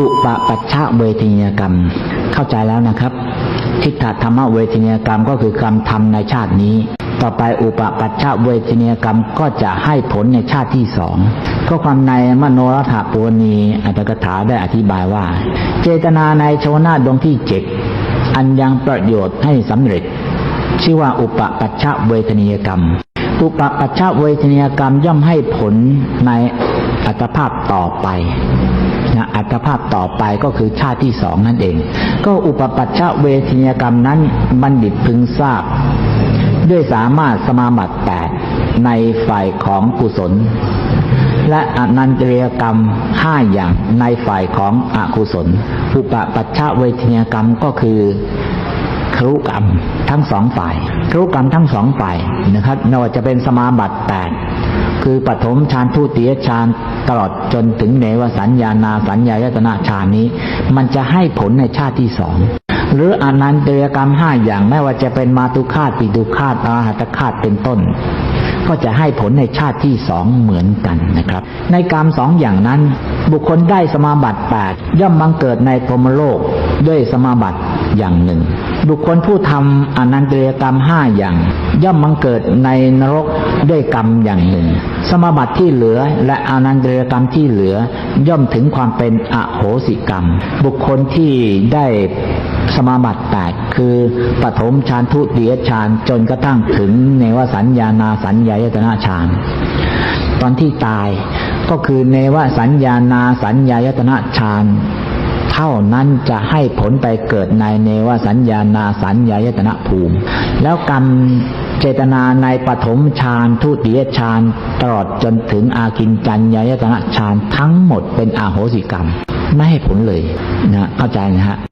อุปปัชชะเวทนียกรรม เข้าใจแล้วนะครับทิฏฐธรรมเวทนียกรรมก็คือกรรมทำในชาตินี้ ต่อไปอุปปัชชะเวทนียกรรมก็จะให้ผลในชาติที่สองก็ความในมโนรัฐปุณีอัตถกถาได้อธิบายว่า เจตนาในโชนาดวงที่เจ็ดอันยังประโยชน์ให้สำเร็จ ชื่อว่าอุปปัชชะเวทนียกรรม อุปปัชชะเวทนียกรรมย่อมให้ผลใน อัตภาพต่อไปนะอัตภาพต่อไปก็คือชาติที่สองนั่นเอง ก็อุปปัชชะเวทียกรรมนั้นบัณฑิตพึงทราบ ด้วยสามารถสมาบัติแปดในฝ่ายของกุศล และอนันตริยกรรมห้าอย่างในฝ่ายของอกุศลอุปปัชชะเวทียกรรมก็คือครุกรรมทั้งสองฝ่ายครุกรรมทั้งสองฝ่ายนะครับไม่ว่าจะเป็นสมาบัติแปด คือปฐมฌานทุติยฌานตลอดจนถึงเนวสัญญานาสัญญายตนะฌานนี้ มันจะให้ผลในชาติที่สองหรืออนันตริยกรรมห้าอย่างไม่ว่าจะเป็นมาตุคาตปิตุคาตอาหัตคาตเป็นต้น ก็จะให้ผลในชาติที่สองเหมือนกันนะครับ ในกรรมสองอย่างนั้น บุคคลได้สมาบัติแปดย่อมบังเกิดในพรมโลกด้วยสมาบัติอย่างหนึ่ง บุคคลผู้ทำอนันตริยกรรมห้าอย่าง ย่อมบังเกิดในนรกด้วยกรรมอย่างหนึ่ง สมบัติที่เหลือและอนันตริยกรรมที่เหลือ ย่อมถึงความเป็นอโหสิกรรม บุคคลที่ได้สมาบัติแปดคือปฐมฌานทุติยฌานจนกระทั่งถึงเนวสัญญานาสัญญายตนะฌานตอนที่ตายก็คือเนวสัญญานาสัญญายตนะฌาน เท่านั้นจะให้ผลไปเกิดในเนวสัญญานาสัญญายตนะภูมิ แล้วกรรมเจตนาในปฐมฌานทุติยฌานตลอดจนถึงอากินจัญญายตนะฌานทั้งหมดเป็นอาโหสิกรรม ไม่ให้ผลเลยนะเข้าใจนะฮะ